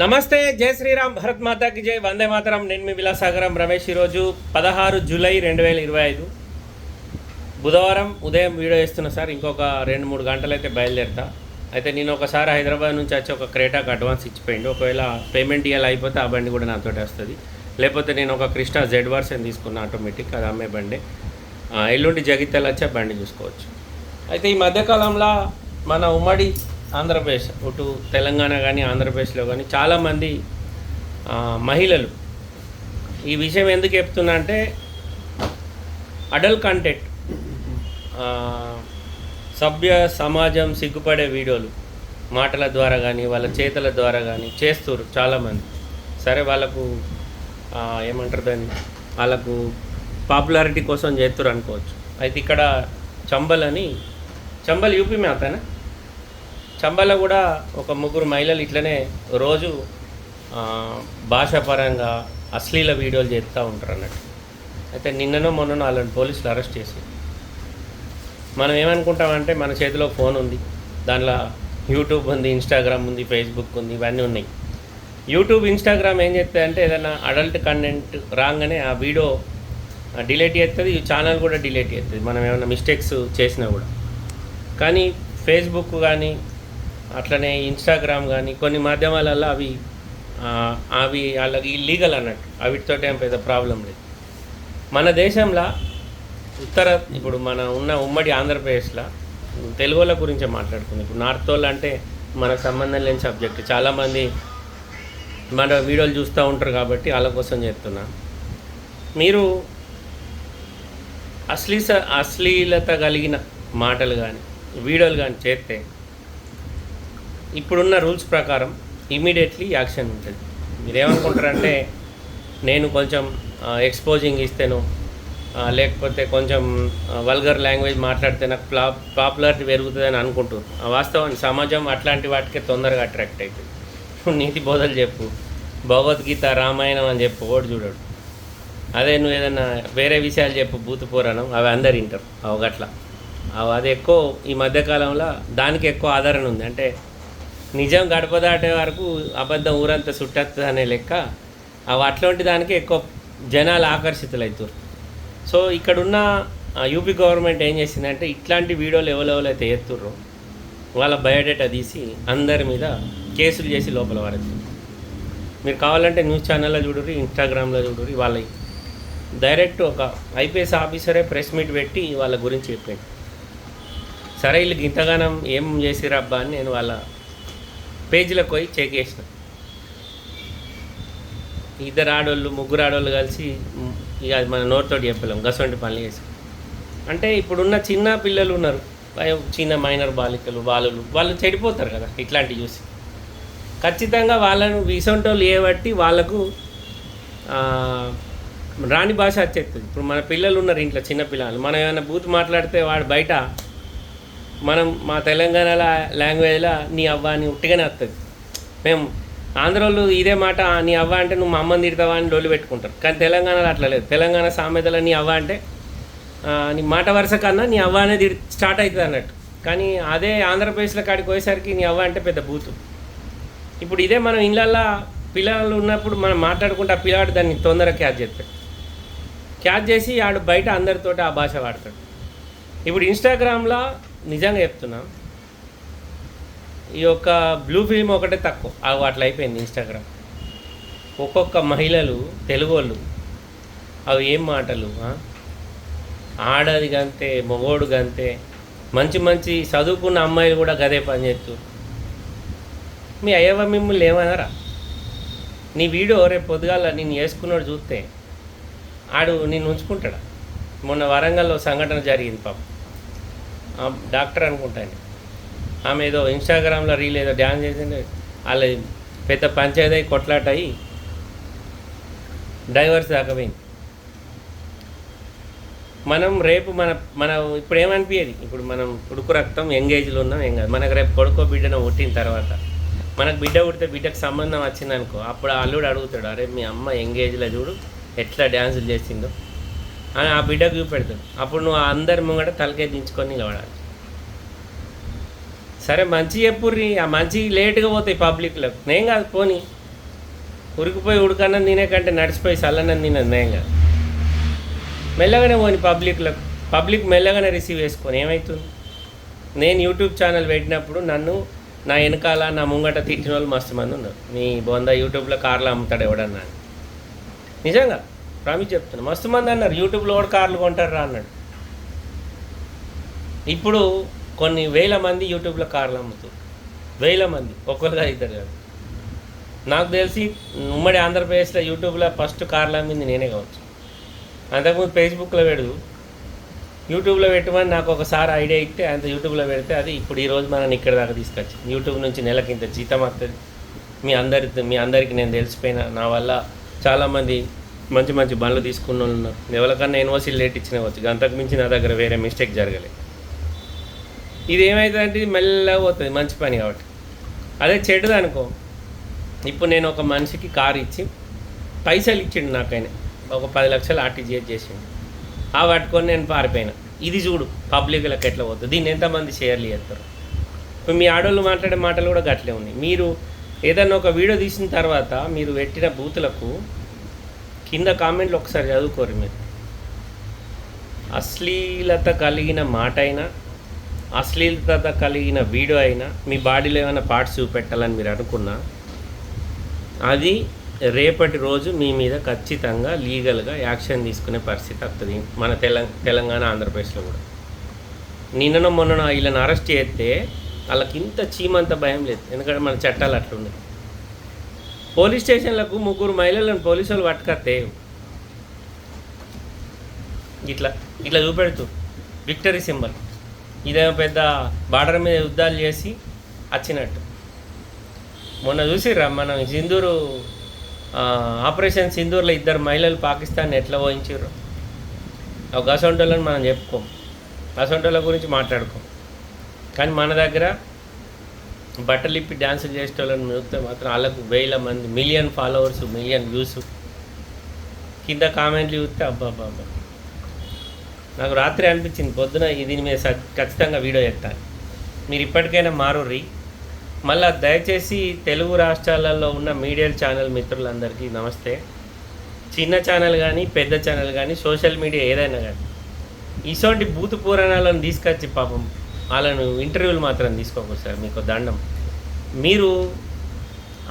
నమస్తే జై శ్రీరామ్ భరత్ మాతాకి జై వందే మాతరం. నేను మీ విలాసాగరం రమేష్ ఈరోజు పదహారు జూలై రెండు వేల ఇరవై ఐదు. బుధవారం ఉదయం వీడియో ఇస్తున్నా సార్ ఇంకొక రెండు మూడు గంటలు అయితే బయలుదేరుతా. అయితే నేను ఒకసారి హైదరాబాద్ నుంచి వచ్చి ఒక క్రేటాకు అడ్వాన్స్ ఇచ్చిపోయింది ఒకవేళ పేమెంట్ ఇవ్వాలి అయిపోతే ఆ బండి కూడా నాతోటి వస్తుంది. లేకపోతే నేను ఒక కృష్ణా జెడ్ వర్షన్ తీసుకున్న ఆటోమేటిక్ అది అమ్మే బండి. ఎల్లుండి జగిత్యాల వచ్చి ఆ బండి చూసుకోవచ్చు. అయితే ఈ మధ్యకాలంలో మన ఉమ్మడి ఆంధ్రప్రదేశ్ ఇటు తెలంగాణ కానీ ఆంధ్రప్రదేశ్లో కానీ చాలామంది మహిళలు. ఈ విషయం ఎందుకు చెప్తున్నా అంటే అడల్ కంటెంట్ సభ్య సమాజం సిగ్గుపడే వీడియోలు మాటల ద్వారా కానీ వాళ్ళ చేతల ద్వారా కానీ చేస్తారు చాలామంది. సరే వాళ్ళకు ఏమంటారు దాన్ని వాళ్ళకు పాపులారిటీ కోసం చేస్తారు అనుకోవచ్చు. అయితే ఇక్కడ చంబల్ అని చంబల్ యూపీ మే చంబల్లో కూడా ఒక ముగ్గురు మహిళలు ఇట్లనే రోజు భాషాపరంగా అశ్లీల వీడియోలు చేస్తూ ఉంటారు అన్నట్టు. అయితే నిన్ననో మొన్ననో వాళ్ళని పోలీసులు అరెస్ట్ చేసి మనం ఏమనుకుంటామంటే మన చేతిలో ఫోన్ ఉంది దానిలో యూట్యూబ్ ఉంది ఇన్స్టాగ్రామ్ ఉంది ఫేస్బుక్ ఉంది ఇవన్నీ ఉన్నాయి. యూట్యూబ్ ఇన్స్టాగ్రామ్ ఏం చేస్తుంది అంటే ఏదైనా అడల్ట్ కంటెంట్ రాగానే ఆ వీడియో డిలీట్ చేస్తుంది ఈ ఛానల్ కూడా డిలీట్ చేస్తుంది. మనం ఏమైనా మిస్టేక్స్ చేసినా కూడా. కానీ ఫేస్బుక్ కానీ అట్లనే ఇన్స్టాగ్రామ్ కానీ కొన్ని మాధ్యమాలలో అవి అవి వాళ్ళకి ఇల్లీగల్ అన్నట్టు. అవిటితో ఏం పెద్ద ప్రాబ్లం లేదు. మన దేశంలో ఉత్తర ఇప్పుడు మన ఉన్న ఉమ్మడి ఆంధ్రప్రదేశ్లో తెలుగు వాళ్ళ గురించే మాట్లాడుకుంది. ఇప్పుడు నార్త్ వాళ్ళు అంటే మనకు సంబంధం లేని సబ్జెక్ట్ చాలామంది మన వీడియోలు చూస్తూ ఉంటారు కాబట్టి వాళ్ళ కోసం చెప్తున్నా మీరు అశ్లీస అశ్లీలత కలిగిన మాటలు కానీ వీడియోలు కానీ చేస్తే ఇప్పుడున్న రూల్స్ ప్రకారం ఇమీడియట్లీ యాక్షన్ ఉంటుంది. మీరేమనుకుంటారంటే నేను కొంచెం ఎక్స్పోజింగ్ ఇస్తేను లేకపోతే కొంచెం వల్గర్ లాంగ్వేజ్ మాట్లాడితే నాకు ప్లా పాపులారిటీ పెరుగుతుందని అనుకుంటారు ఆ సమాజం అట్లాంటి వాటికే తొందరగా అట్రాక్ట్ అవుతుంది నీతి బోధలు చెప్పు భగవద్గీత రామాయణం అని చెప్పు ఓడి చూడడు. అదే నువ్వు ఏదన్నా వేరే విషయాలు చెప్పు భూత పురాణం అవి అందరు వింటారు అవి గట్ల అవి అది ఎక్కువ ఈ మధ్యకాలంలో దానికి ఎక్కువ ఆదరణ ఉంది. అంటే నిజం గడప దాటే వరకు అబద్ధం ఊరంతా చుట్టేస్తుంది అనే లెక్క అవి అట్లాంటి దానికి ఎక్కువ జనాలు ఆకర్షితులవుతారు సో ఇక్కడున్న యూపీ గవర్నమెంట్ ఏం చేసిందంటే ఇట్లాంటి వీడియోలు ఎవరెవరైతే ఎత్తుర్రో వాళ్ళ బయోడేటా తీసి అందరి మీద కేసులు చేసి లోపల వారేస్తారు మీరు కావాలంటే న్యూస్ ఛానల్లో చూడరు ఇన్స్టాగ్రామ్లో చూడరు వాళ్ళ డైరెక్ట్ ఒక ఐపీఎస్ ఆఫీసరే ప్రెస్ మీట్ పెట్టి వాళ్ళ గురించి చెప్పాడు సరే వీళ్ళకి ఇంతగానం ఏం చేసిరబ్బా అని నేను వాళ్ళ పేజీలకు పోయి చెక్ చేసిన. ఇద్దరు ఆడోళ్ళు ముగ్గురు ఆడోళ్ళు కలిసి ఇక అది మన నోటితోటి చెప్పలేం గసంటి పనులు చేసి. అంటే ఇప్పుడున్న చిన్న పిల్లలు ఉన్నారు. చిన్న మైనర్ బాలికలు బాలులు వాళ్ళు చెడిపోతారు కదా ఇట్లాంటివి చూసి. ఖచ్చితంగా వాళ్ళను విసంటోళ్ళు ఏబట్టి వాళ్ళకు రాణి రాని భాష వచ్చేస్తుంది ఇప్పుడు మన పిల్లలు ఉన్నారు ఇంట్లో చిన్న పిల్లలు. మనం ఏమైనా బూత్ మాట్లాడితే వాడు బయట మనం మా తెలంగాణలో లాంగ్వేజ్లో నీ అవ్వ అని ఉట్టిగానే వస్తుంది మేము ఆంధ్రోళ్ళు ఇదే మాట నీ అవ్వ అంటే నువ్వు మా అమ్మని తిడతావా? అని డోళ్ళు పెట్టుకుంటారు. కానీ తెలంగాణలో అట్లా లేదు. తెలంగాణ సామెతలో నీ అవ్వ అంటే నీ మాట వరుస కన్నా నీ అవ్వ అనేది స్టార్ట్ అవుతుంది అన్నట్టు. కానీ అదే ఆంధ్రప్రదేశ్లో కాడికి పోయేసరికి నీ అవ్వ అంటే పెద్ద బూతు. ఇప్పుడు ఇదే మనం ఇళ్ళల్లో పిల్లలు ఉన్నప్పుడు మనం మాట్లాడుకుంటే ఆ పిల్లవాడు దాన్ని తొందరగా క్యాచ్ చేస్తాడు. క్యాచ్ చేసి ఆడు బయట అందరితోటి ఆ భాష వాడతాడు. ఇప్పుడు ఇన్స్టాగ్రామ్లో నిజంగా చెప్తున్నా. ఈ యొక్క బ్లూ ఫిల్మ్ ఒకటే తక్కువ. అవి అట్లా అయిపోయింది ఇన్స్టాగ్రామ్ ఒక్కొక్క మహిళలు తెలుగు వాళ్ళు అవి ఏం మాటలు ఆడది గంతే మగోడు గంతే. మంచి మంచి చదువుకున్న అమ్మాయిలు కూడా గదే పని చేస్తారు మీ అయ్యవ మిమ్మల్ని ఏమన్నారా నీ వీడియో రేపు పొద్దుగాల నేను వేసుకున్నాడు చూస్తే ఆడు నేను ఉంచుకుంటాడా? మొన్న వరంగల్లో సంఘటన జరిగింది పాపం. డాక్టర్ అనుకుంటాను ఆమె ఏదో ఇన్స్టాగ్రామ్లో రీల్ ఏదో డ్యాన్స్ చేసింది. వాళ్ళ పెద్ద పంచాయతీ అయి కొట్లాట అయ్యి డైవర్స్ దాకా పోయింది. మనం రేపు మన మన ఇప్పుడు ఏమనిపించేది ఇప్పుడు మనం ఉడుకు రక్తం ఎంగేజ్లో ఉన్నాం ఏం కాదు. మనకు రేపు కొడుకో బిడ్డను పుట్టిన తర్వాత మనకు బిడ్డ పుడితే బిడ్డకు సంబంధం వచ్చిందనుకో అప్పుడు అల్లుడు అడుగుతాడు అరే మీ అమ్మ ఎంగేజ్లో చూడు ఎట్లా డ్యాన్సులు చేసిందో. అని ఆ బిడ్డకు చూపెడతాడు అప్పుడు నువ్వు అందరి ముంగట తలకే దించుకొని నిలబడాలి. సరే మంచి చెప్పుర్రి. ఆ మంచి లేట్గా పోతాయి పబ్లిక్లో నేను కాదు పోనీ. ఉరికిపోయి ఉడకన్నం తినే కంటే నడిచిపోయి చల్లన్నం తినది కాదు. మెల్లగానే పోని పబ్లిక్లకు. పబ్లిక్ మెల్లగానే రిసీవ్ చేసుకొని ఏమవుతుంది నేను యూట్యూబ్ ఛానల్ పెట్టినప్పుడు నన్ను నా వెనకాల నా ముంగట తిట్టిన వాళ్ళు మస్తు మంది ఉన్నారు. మీ బొంద యూట్యూబ్లో కార్లు అమ్ముతాడు ఎవడన్నా నిజంగా. ప్రామిస్ చెప్తున్నా. మస్తు మంది అన్నారు యూట్యూబ్లో కూడా కార్లు కొంటారు రా అన్నాడు. ఇప్పుడు కొన్ని వేల మంది యూట్యూబ్లో కార్లు అమ్ముతారు. వేల మంది ఒక్కరుగా ఇద్దరు కాదు. నాకు తెలిసి ఉమ్మడి ఆంధ్రప్రదేశ్లో యూట్యూబ్లో ఫస్ట్ కార్లు అమ్మింది నేనే కావచ్చు. అంతకుముందు ఫేస్బుక్లో పెడదు యూట్యూబ్లో పెట్టమని నాకు ఒకసారి ఐడియా ఇస్తే అంత యూట్యూబ్లో పెడితే అది ఇప్పుడు ఈరోజు మనం ఇక్కడ దాకా తీసుకొచ్చి యూట్యూబ్ నుంచి నెలకి ఇంత జీతం వస్తుంది. మీ అందరి మీ అందరికీ నేను తెలిసిపోయిన నా వల్ల చాలామంది మంచి మంచి బండ్లు తీసుకున్న వాళ్ళు ఉన్నారు ఎవరికన్నా యూనివర్సిటీ లేట్ ఇచ్చినవచ్చు అంతకు మించి నా దగ్గర వేరే మిస్టేక్ జరగలేదు ఇది ఏమవుతుందంటే మెల్లగా పోతుంది. మంచి పని కాబట్టి. అదే చెడుది అనుకో. ఇప్పుడు నేను ఒక మనిషికి కారు ఇచ్చి పైసలు ఇచ్చిండు నాకైనా ఒక పది లక్షలు ఆర్టీజీఎస్ చేసిండు. ఆ పట్టుకొని నేను పారిపోయినా. ఇది చూడు పబ్లిక్లకు ఎట్లా పోతుంది? దీన్ని ఎంతమంది షేర్లు చేస్తారు? ఇప్పుడు మీ ఆడవాళ్ళు మాట్లాడే మాటలు కూడా గట్లే ఉన్నాయి. మీరు ఏదన్నా ఒక వీడియో తీసిన తర్వాత మీరు పెట్టిన బూతులకు కింద కామెంట్లు ఒకసారి చదువుకోరు మీరు. అశ్లీలత కలిగిన మాట అయినా అశ్లీలత కలిగిన వీడియో అయినా మీ బాడీలో ఏమైనా పార్ట్స్ చూపెట్టాలని మీరు అనుకున్నా అది రేపటి రోజు మీ మీద ఖచ్చితంగా లీగల్గా యాక్షన్ తీసుకునే పరిస్థితి వస్తుంది మన తెలంగాణ తెలంగాణ ఆంధ్రప్రదేశ్లో కూడా. నిన్నను మొన్న వీళ్ళని అరెస్ట్ చేస్తే వాళ్ళకి ఇంత చీమంత భయం లేదు. ఎందుకంటే మన చట్టాలు అట్లున్నాయి పోలీస్ స్టేషన్లకు ముగ్గురు మహిళలను పోలీసులు పట్టుకత్తే ఇట్లా ఇట్లా చూపెడుతూ. Victory symbol. ఇదేమో పెద్ద బార్డర్ మీద యుద్ధాలు చేసి వచ్చినట్టు. మొన్న చూసిర్రా మనం సింధూరు ఆపరేషన్ సింధూర్లో ఇద్దరు మహిళలు పాకిస్తాన్ ఎట్లా పోయించారు ఒక మనం చెప్పుకోం. అసొంటోళ్ళ గురించి మాట్లాడుకోం. కానీ మన దగ్గర బట్టలిప్పి డ్యాన్సులు చేసేటోళ్ళని చూస్తే మాత్రం వాళ్ళకు వేల మంది మిలియన్ ఫాలోవర్స్ మిలియన్ వ్యూస్ కింద కామెంట్లు చూస్తే అబ్బా నాకు రాత్రి అనిపించింది పొద్దున దీని మీద ఖచ్చితంగా వీడియో ఎత్తాలి మీరు ఇప్పటికైనా మారుర్రి. మళ్ళా దయచేసి తెలుగు రాష్ట్రాలలో ఉన్న మీడియా ఛానల్ మిత్రులందరికీ నమస్తే. చిన్న ఛానల్ కానీ పెద్ద ఛానల్ కానీ సోషల్ మీడియా ఏదైనా కానీ. ఇటువంటి బూతు పురాణాలను తీసుకొచ్చి పాపం వాళ్ళను ఇంటర్వ్యూలు మాత్రం తీసుకోకూడదు సార్ మీకు దండం. మీరు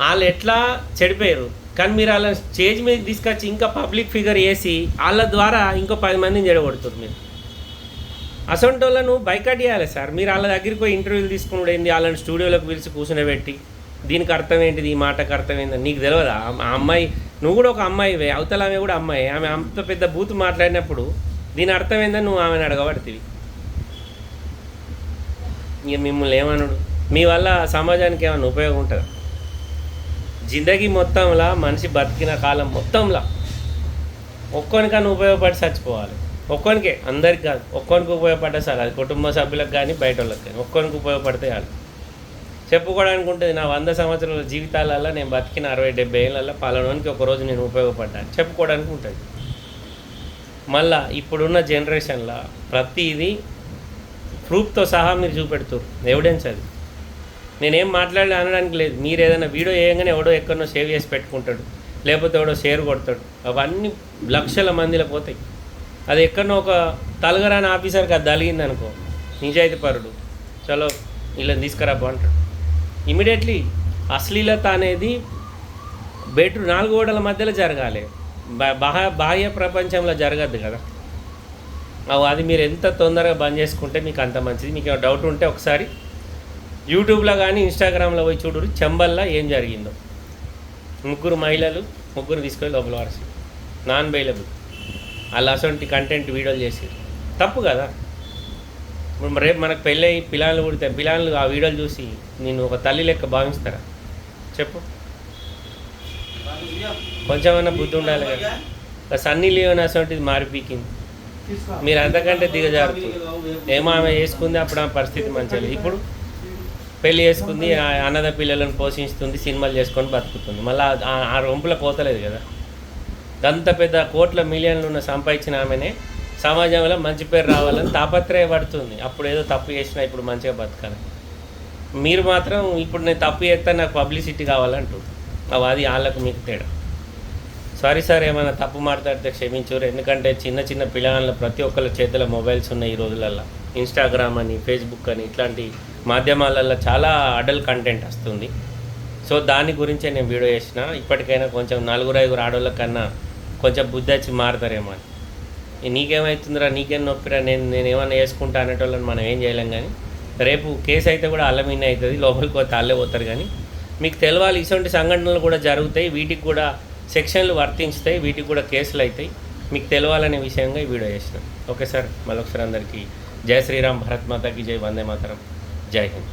వాళ్ళు ఎట్లా చెడిపోయారు కానీ మీరు వాళ్ళని స్టేజ్ మీద తీసుకొచ్చి ఇంకా పబ్లిక్ ఫిగర్ వేసి వాళ్ళ ద్వారా ఇంకో పది మందిని చెడగొడుతుంది మీరు. అసొంటి వాళ్ళను బైకట్ చేయాలి సార్. మీరు వాళ్ళ దగ్గరికి పోయి ఇంటర్వ్యూలు తీసుకున్నాడు ఏంది? వాళ్ళని స్టూడియోలోకి పిలిచి కూర్చునేబెట్టి దీనికి అర్థం ఏంటిది? ఈ మాటకు అర్థం ఏంది? నీకు తెలియదా ఆ అమ్మాయి నువ్వు కూడా ఒక అమ్మాయివే అవతల ఆమె కూడా అమ్మాయి. ఆమె అంత పెద్ద బూత్ మాట్లాడినప్పుడు దీని అర్థం ఏందని నువ్వు ఆమెను అడగబడుతుంది ఇక మిమ్మల్ని ఏమనుడు. మీ వల్ల సమాజానికి ఏమైనా ఉపయోగం ఉంటుందా? జిందగీ మొత్తంలా మనిషి బతికిన కాలం మొత్తంలా ఒక్కొనికన్నా ఉపయోగపడి చచ్చిపోవాలి. ఒక్కొనికే అందరికి కాదు. ఒక్కొనికి ఉపయోగపడ్డా సార్ అది కుటుంబ సభ్యులకు కానీ బయట వాళ్ళకి కానీ ఒక్కొనికి ఉపయోగపడితే చాలు. చెప్పుకోవడానికి ఉంటుంది నా వంద సంవత్సరాల జీవితాలల్లో నేను బతికిన అరవై డెబ్బై ఏళ్ళల్లో పాలనోనికి ఒకరోజు నేను ఉపయోగపడ్డాను. చెప్పుకోవడానికి ఉంటుంది మళ్ళా ఇప్పుడున్న జనరేషన్లో ప్రతిదీ ప్రూఫ్తో సహా మీరు చూపెడుతారు ఎవిడెన్స్ అది. నేనేం మాట్లాడలే అనడానికి లేదు. మీరు ఏదైనా వీడియో వేయగానే ఎవడో ఎక్కడనో సేవ్ చేసి పెట్టుకుంటాడు. లేకపోతే ఎవడో షేర్ కొడతాడు. అవన్నీ లక్షల మందిలో పోతాయి. అది ఎక్కడనో ఒక తలగరాని ఆఫీసర్కి అది తలిగింది అనుకో నిజాయితీ పరుడు చలో వీళ్ళని తీసుకురాబో అంటాడు. ఇమీడియట్లీ అశ్లీలత అనేది బెడ్రూమ్ నాలుగు గోడల మధ్యలో జరగాలి. బా- బాహ్య బాహ్య ప్రపంచంలో జరగద్దు కదా. అది మీరు ఎంత తొందరగా బంద్ చేసుకుంటే మీకు అంత మంచిది. మీకు డౌట్ ఉంటే ఒకసారి యూట్యూబ్లో కానీ ఇన్స్టాగ్రామ్లో పోయి చూడు చెంబల్లో ఏం జరిగిందో. ముగ్గురు మహిళలు ముగ్గురు తీసుకొని లోపల వారసి. నాన్ బెయిలబుల్ వాళ్ళు అసొంటి కంటెంట్ వీడియోలు చేసారు తప్పు కదా. ఇప్పుడు రేపు మనకు పెళ్ళయి పిల్లలు పుడితే పిల్లలు ఆ వీడియోలు చూసి నేను ఒక తల్లి లెక్క భావిస్తారా? చెప్పు. కొంచెమన్నా బుద్ధి ఉండాలి కదా. ఒక సన్నీ లియోన్ అసొంటిది మారిపీకింది. మీరు అంతకంటే దిగజారుతుంది ఏమో ఆమె చేసుకుంది అప్పుడు ఆమె పరిస్థితి మంచిది ఇప్పుడు పెళ్ళి చేసుకుంది ఆ అన్నద పిల్లలను పోషిస్తుంది సినిమాలు చేసుకొని బతుకుతుంది. మళ్ళీ ఆ- రొంపుల పోతలేదు కదా. అంత పెద్ద కోట్ల మిలియన్లు ఉన్న సంపాదించిన ఆమెనే సమాజంలో మంచి పేరు రావాలని తాపత్రయపడుతుంది. అప్పుడు ఏదో తప్పు చేసినా ఇప్పుడు మంచిగా బతకాలి. మీరు మాత్రం ఇప్పుడు నేను తప్పు చేస్తే నాకు పబ్లిసిటీ కావాలంటూ. అవి అది వాళ్ళకు మీకు తేడా. సారీ సార్ ఏమైనా తప్పు మాట్లాడితే క్షమించరు. ఎందుకంటే చిన్న చిన్న పిల్లగాళ్ళ ప్రతి ఒక్కళ్ళ చేతిలో మొబైల్స్ ఉన్నాయి ఈ రోజులల్లో. ఇన్స్టాగ్రామ్ అని ఫేస్బుక్ అని ఇట్లాంటి మాధ్యమాలలో చాలా అడల్ట్ కంటెంట్ వస్తుంది. సో దాని గురించే నేను వీడియో చేసిన. ఇప్పటికైనా కొంచెం నలుగురు ఐదుగురు ఆడవాళ్ళ కన్నా కొంచెం బుద్ధి వచ్చి మారుతారేమో అని. నీకేమవుతుందిరా నీకేం నొప్పిరా నేను నేను ఏమైనా వేసుకుంటా అనేటోళ్ళని మనం ఏం చేయలేం కానీ రేపు కేసు అయితే కూడా అల్లమీనే అవుతుంది లోపలికి పోతే అల్లే పోతారు కానీ మీకు తెలవాలి. ఇటువంటి సంఘటనలు కూడా జరుగుతాయి. వీటికి కూడా సెక్షన్లు వర్తించుతాయి వీటికి కూడా కేసులు అవుతాయి. మీకు తెలవాలనే విషయంగా ఈ వీడియో చేసిన ఓకే సార్ మరొకసారి అందరికీ జై శ్రీరామ్ భరత్ మాతాకి జై వందే మాతరం. జై హింద్.